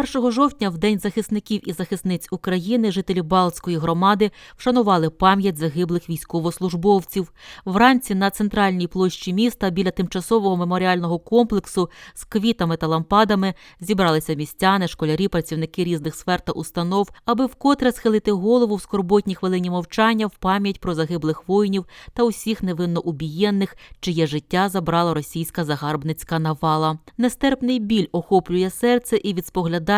1 жовтня, в День захисників і захисниць України, жителі Балтської громади вшанували пам'ять загиблих військовослужбовців. Вранці на центральній площі міста біля тимчасового меморіального комплексу з квітами та лампадами зібралися містяни, школярі, працівники різних сфер та установ, аби вкотре схилити голову в скорботній хвилині мовчання в пам'ять про загиблих воїнів та усіх невинно убієнних, чиє життя забрала російська загарбницька навала. Нестерпний біль охоплює серце і від споглядання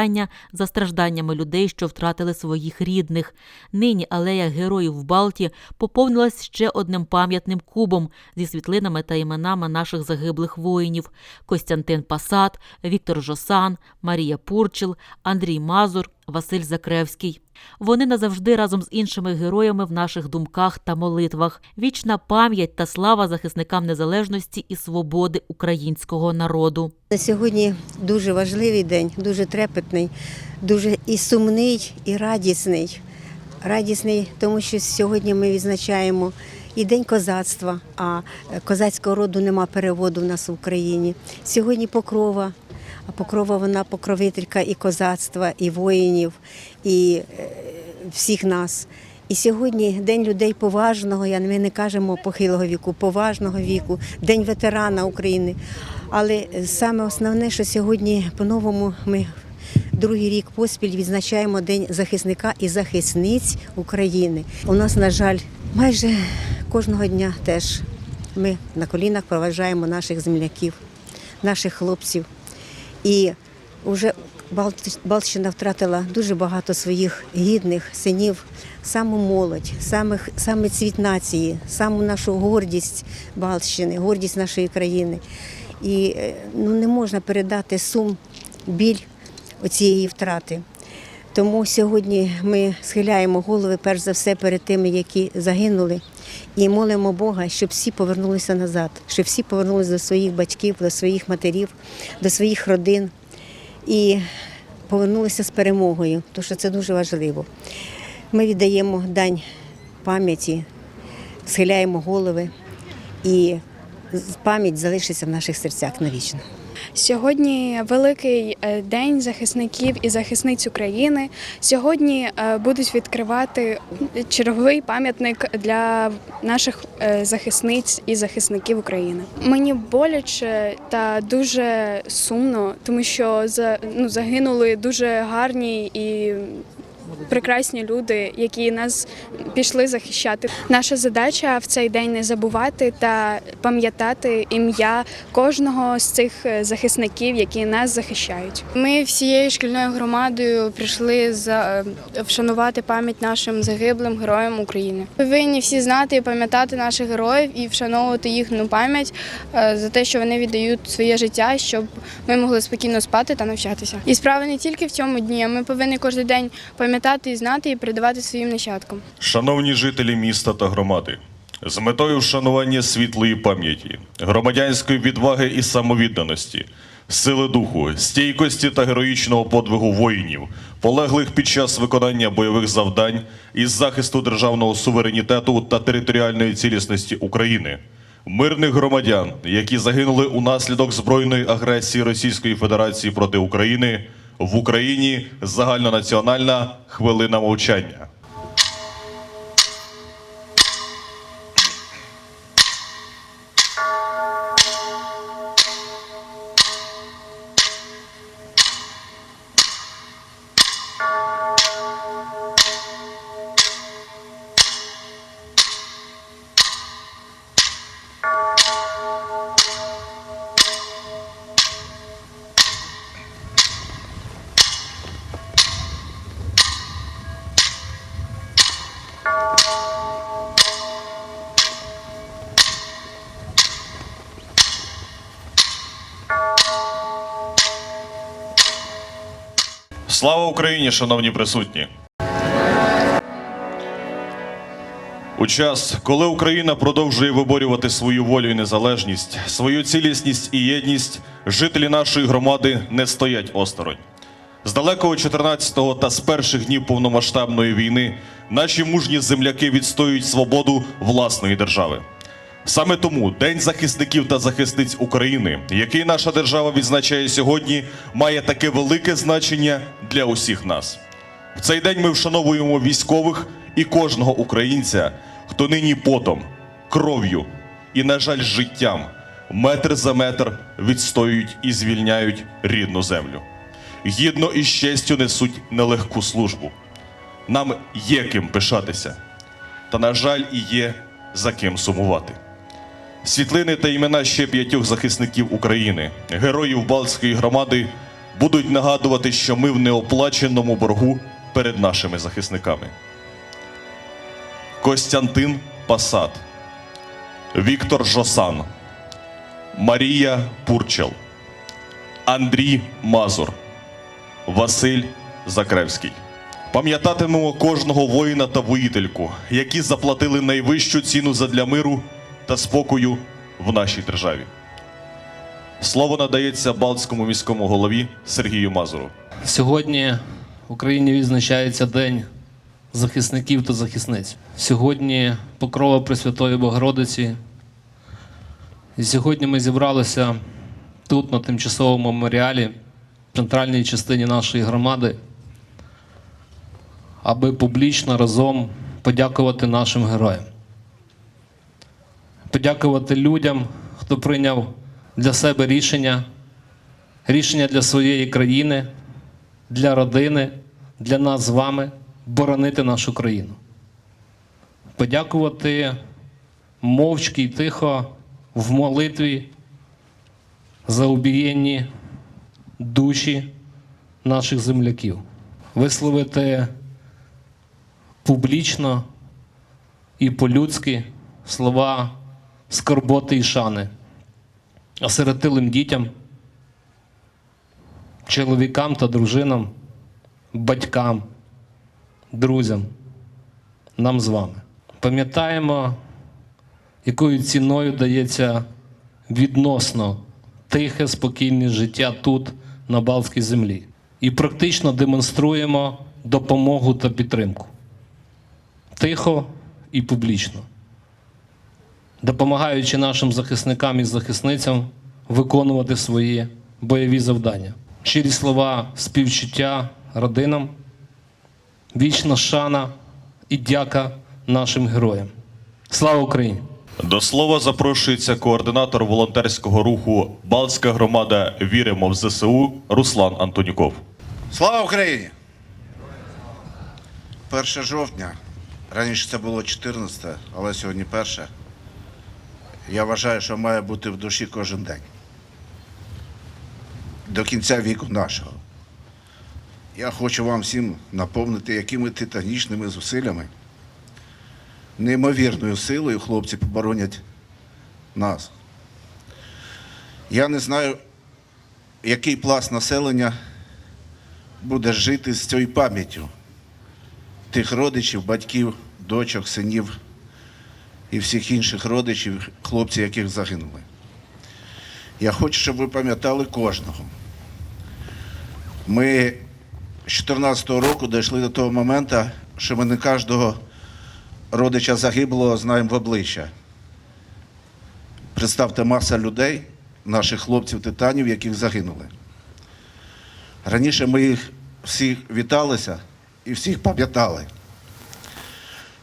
за стражданнями людей, що втратили своїх рідних. Нині алея героїв в Балті поповнилась ще одним пам'ятним кубом зі світлинами та іменами наших загиблих воїнів: Костянтин Пасат, Віктор Жосан, Марія Пурчил, Андрій Мазур. Василь Закревський. Вони назавжди разом з іншими героями в наших думках та молитвах. Вічна пам'ять та слава захисникам незалежності і свободи українського народу. На сьогодні дуже важливий день, дуже трепетний, дуже і сумний, і радісний. Радісний, тому що сьогодні ми відзначаємо і День козацтва, а козацького роду нема переводу в нас в Україні. Сьогодні покрова, а покрова вона покровителька і козацтва, і воїнів, і е, всіх нас. І сьогодні День людей поважного, я ми не кажемо похилого віку, поважного віку, День ветерана України. Але саме основне, що сьогодні по-новому ми другий рік поспіль відзначаємо День захисника і захисниць України. У нас, на жаль, майже кожного дня теж ми на колінах проважаємо наших земляків, наших хлопців. І вже Балт- Балтщина втратила дуже багато своїх гідних синів, саму молодь, самих, саме цвіт нації, саму нашу гордість Балтщини, гордість нашої країни. І е, ну, не можна передати сум, біль оцієї втрати. Тому сьогодні ми схиляємо голови перш за все перед тими, які загинули, і молимо Бога, щоб всі повернулися назад, щоб всі повернулися до своїх батьків, до своїх матерів, до своїх родин і повернулися з перемогою, тому що це дуже важливо. Ми віддаємо дань пам'яті, схиляємо голови, і пам'ять залишиться в наших серцях навічно. Сьогодні великий е, день захисників і захисниць України. Сьогодні е, будуть відкривати черговий пам'ятник для наших е, захисниць і захисників України. Мені боляче та дуже сумно, тому що ну, загинули дуже гарні і. Прекрасні люди, які нас пішли захищати. Наша задача в цей день не забувати та пам'ятати ім'я кожного з цих е, захисників, які нас захищають. Ми всією шкільною громадою прийшли за е, вшанувати пам'ять нашим загиблим героям України. Повинні всі знати і пам'ятати наших героїв і вшановувати їхню пам'ять е, за те, що вони віддають своє життя, щоб ми могли спокійно спати та навчатися. І справа не тільки в цьому дні. а Ми повинні кожен день пам'ятати і знати і передавати своїм нащадкам. Шановні жителі міста та громади, з метою вшанування світлої пам'яті, громадянської відваги і самовідданості, сили духу, стійкості та героїчного подвигу воїнів, полеглих під час виконання бойових завдань із захисту державного суверенітету та територіальної цілісності України. Мирних громадян, які загинули унаслідок збройної агресії Російської Федерації проти України, в Україні загальнонаціональна хвилина мовчання. Слава Україні, шановні присутні! У час, коли Україна продовжує виборювати свою волю і незалежність, свою цілісність і єдність, жителі нашої громади не стоять осторонь. З далекого 14-го та з перших днів повномасштабної війни наші мужні земляки відстоюють свободу власної держави. Саме тому День захисників та захисниць України, який наша держава відзначає сьогодні, має таке велике значення для усіх нас. В цей день ми вшановуємо військових і кожного українця, хто нині потом, кров'ю і, на жаль, життям метр за метр відстоюють і звільняють рідну землю. Гідно і з честю несуть нелегку службу. Нам є ким пишатися, та, на жаль, і є за ким сумувати. Світлини та імена ще п'ятьох захисників України, героїв Балтської громади, будуть нагадувати, що ми в неоплаченому боргу перед нашими захисниками. Костянтин Пасад, Віктор Жосан, Марія Пурчел, Андрій Мазур, Василь Закревський. Пам'ятатимемо кожного воїна та воїтельку, які заплатили найвищу ціну задля миру та спокою в нашій державі. Слово надається Балтському міському голові Сергію Мазуру. Сьогодні в Україні відзначається День захисників та захисниць. Сьогодні покрова Пресвятої Богородиці. І сьогодні ми зібралися тут, на тимчасовому меморіалі, в центральній частині нашої громади, аби публічно разом подякувати нашим героям. Подякувати людям, хто прийняв для себе рішення, рішення для своєї країни, для родини, для нас з вами боронити нашу країну. Подякувати мовчки й тихо в молитві за убієнні душі наших земляків. Висловити публічно і по-людськи слова скорботи і шани осиротилим дітям чоловікам та дружинам, батькам, друзям, нам з вами. Пам'ятаємо, якою ціною дається відносно тихе, спокійне життя тут, на Балтській землі. І практично демонструємо допомогу та підтримку. Тихо і публічно. Допомагаючи нашим захисникам і захисницям виконувати свої бойові завдання. Щирі слова співчуття родинам, вічна шана і дяка нашим героям. Слава Україні! До слова запрошується координатор волонтерського руху Балтська громада Віримо в ЗСУ Руслан Антонюков. Слава Україні! 1 жовтня. Раніше це було 14, але сьогодні перше. Я вважаю, що має бути в душі кожен день. До кінця віку нашого. Я хочу вам всім наповнити, якими титанічними зусиллями, неймовірною силою хлопці поборонять нас. Я не знаю, який пласт населення буде жити з цією пам'яттю тих родичів, батьків, дочок, синів і всіх інших родичів, хлопців, яких загинули. Я хочу, щоб ви пам'ятали кожного. Ми з 2014 року дійшли до того моменту, що ми не кожного родича загиблого знаємо в обличчя. Представте маса людей, наших хлопців-титанів, яких загинули. Раніше ми їх всіх віталися і всіх пам'ятали.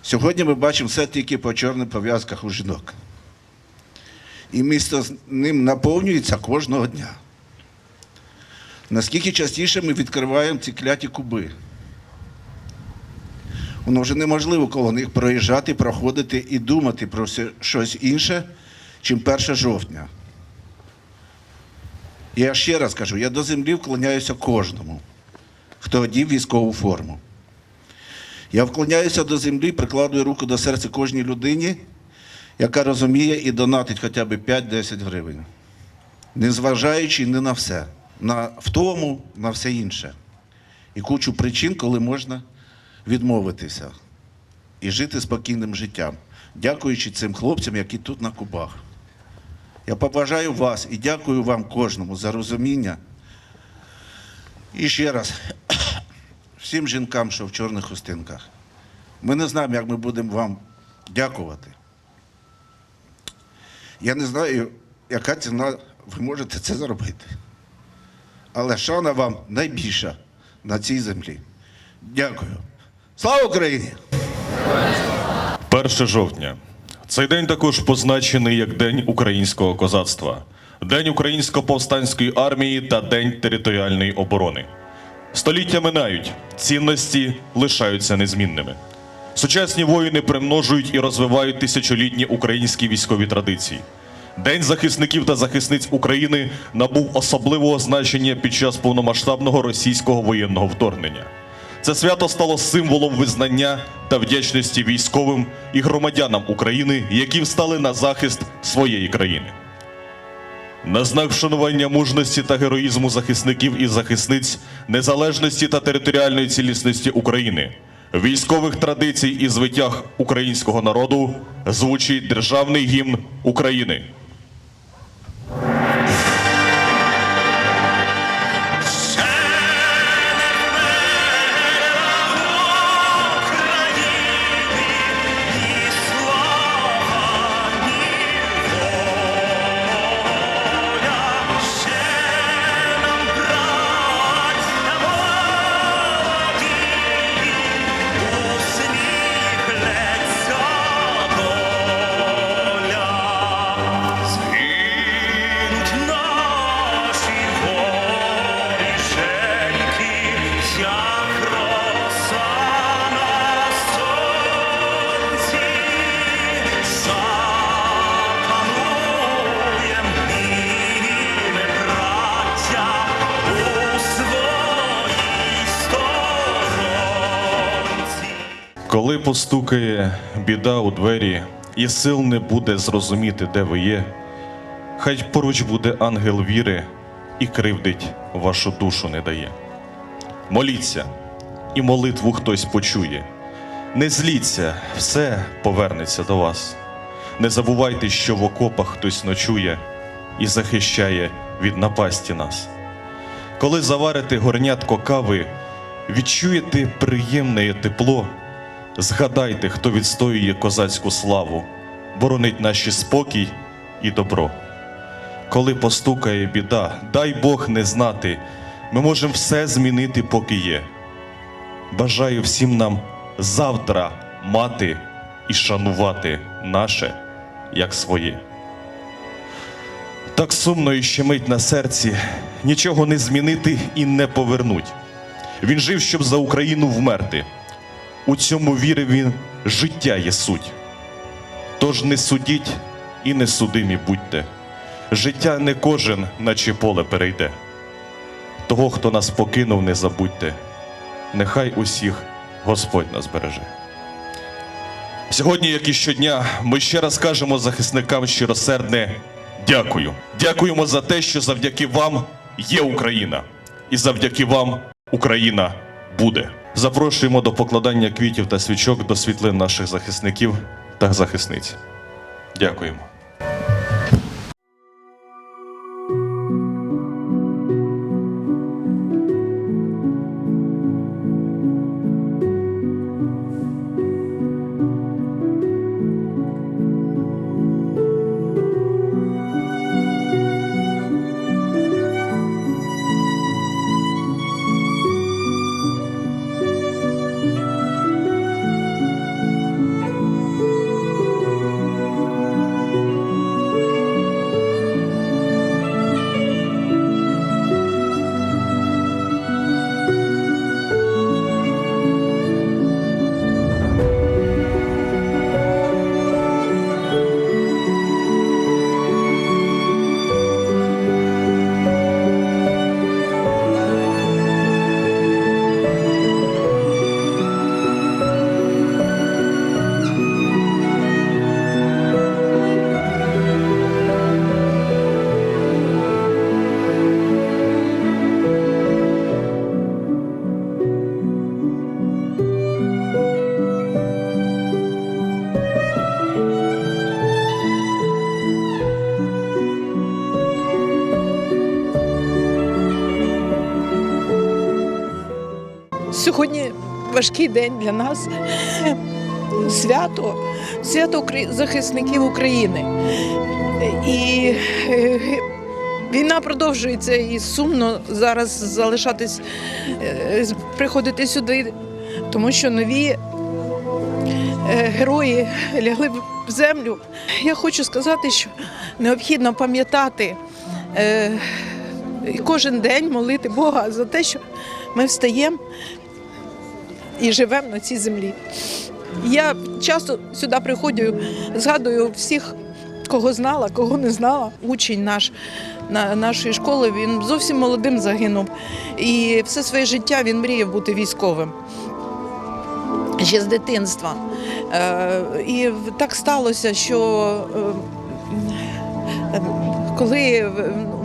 Сьогодні ми бачимо все тільки по чорних пов'язках у жінок. І місто з ним наповнюється кожного дня. Наскільки частіше ми відкриваємо ці кляті куби. Воно вже неможливо коло них проїжджати, проходити і думати про щось інше, чим 1 жовтня. Я ще раз кажу, я до землі вклоняюся кожному, хто одів військову форму. Я вклоняюся до землі, прикладую руку до серця кожній людині, яка розуміє і донатить хоча б 5-10 гривень. Незважаючи ні на все, на втому, на все інше. І кучу причин, коли можна відмовитися і жити спокійним життям, дякуючи цим хлопцям, які тут на кубах. Я побажаю вас і дякую вам кожному за розуміння. І ще раз, всім жінкам, що в чорних хустинках. Ми не знаємо, як ми будемо вам дякувати. Я не знаю, яка ціна ви можете це зробити. Але шана вам найбільша на цій землі. Дякую. Слава Україні! 1 жовтня. Цей день також позначений як День українського козацтва, День українсько-повстанської армії та День територіальної оборони. Століття минають, цінності лишаються незмінними. Сучасні воїни примножують і розвивають тисячолітні українські військові традиції. День захисників та захисниць України набув особливого значення під час повномасштабного російського воєнного вторгнення. Це свято стало символом визнання та вдячності військовим і громадянам України, які встали на захист своєї країни. На знак вшанування мужності та героїзму захисників і захисниць незалежності та територіальної цілісності України, військових традицій і звитяг українського народу звучить державний гімн України. Коли постукає біда у двері, і сил не буде зрозуміти, де ви є, хай поруч буде ангел віри і кривдить вашу душу не дає. Моліться, і молитву хтось почує. Не зліться, все повернеться до вас. Не забувайте, що в окопах хтось ночує і захищає від напасті нас. Коли заварите горнятко кави, відчуєте приємне тепло. Згадайте, хто відстоює козацьку славу, боронить наші спокій і добро. Коли постукає біда, дай Бог не знати, ми можемо все змінити, поки є. Бажаю всім нам завтра мати і шанувати наше як своє. Так сумно і щемить на серці, нічого не змінити і не повернуть. Він жив, щоб за Україну вмерти. У цьому вірив він, життя є суть. Тож не судіть і не судимі будьте. Життя не кожен, наче поле перейде. Того, хто нас покинув, не забудьте. Нехай усіх Господь нас береже. Сьогодні, як і щодня, ми ще раз кажемо захисникам щиросердне дякую. Дякуємо за те, що завдяки вам є Україна, і завдяки вам Україна буде. Запрошуємо до покладання квітів та свічок до світлин наших захисників та захисниць. Дякуємо. Сьогодні важкий день для нас. свято, свято захисників України. І е, війна продовжується і сумно зараз залишатись, е, приходити сюди, тому що нові е, герої лягли в землю. Я хочу сказати, що необхідно пам'ятати і кожен день молити Бога за те, що ми встаємо і живемо на цій землі. Я часто сюди приходжу, згадую всіх, кого знала, кого не знала. Учень наш на нашої школи він зовсім молодим загинув. І все своє життя він мріяв бути військовим. Ще з дитинства. Е, І так сталося, що е, коли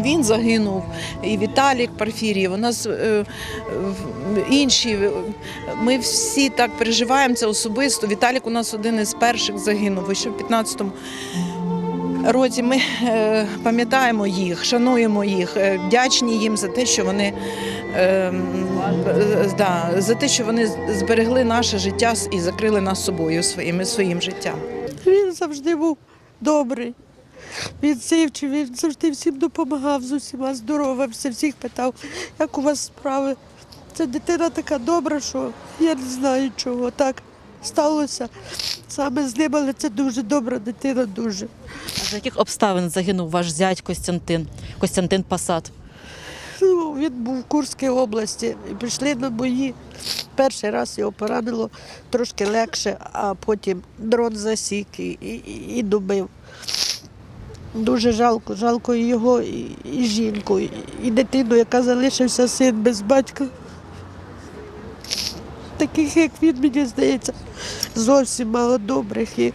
він загинув, і Віталік Парфірів, у нас е, інші, ми всі так переживаємо це особисто. Віталік у нас один із перших загинув, ще в 15-му році. Ми е, пам'ятаємо їх, шануємо їх, е, вдячні їм за те, що вони. е, е, Да, за те, що вони зберегли наше життя і закрили нас собою своїм, своїм життям. Він завжди був добрий. Він сивчив, він завжди всім допомагав, з усіма здоровався, всіх питав, як у вас справи. Це дитина така добра, що я не знаю, чого так сталося. Саме з ним, але це дуже добра дитина, дуже. А за яких обставин загинув ваш зять Костянтин, Костянтин Пасад? Ну, він був в Курській області і пішли на бої. Перший раз його поранило трошки легше, а потім дрон засік і, і, і добив. Дуже жалко, жалко і його, і, жінку, і дитину, яка залишився син без батька. Таких, як він, мені здається, зовсім мало добрих. І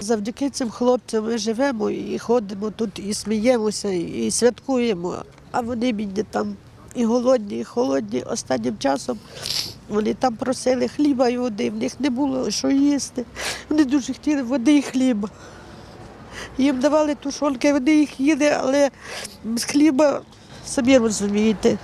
завдяки цим хлопцям ми живемо і ходимо тут, і сміємося, і святкуємо. А вони мені там і голодні, і холодні. Останнім часом вони там просили хліба і води, в них не було що їсти. Вони дуже хотіли води і хліба. Їм давали тушонки, вони їх їли, але без хліба, самі розумієте,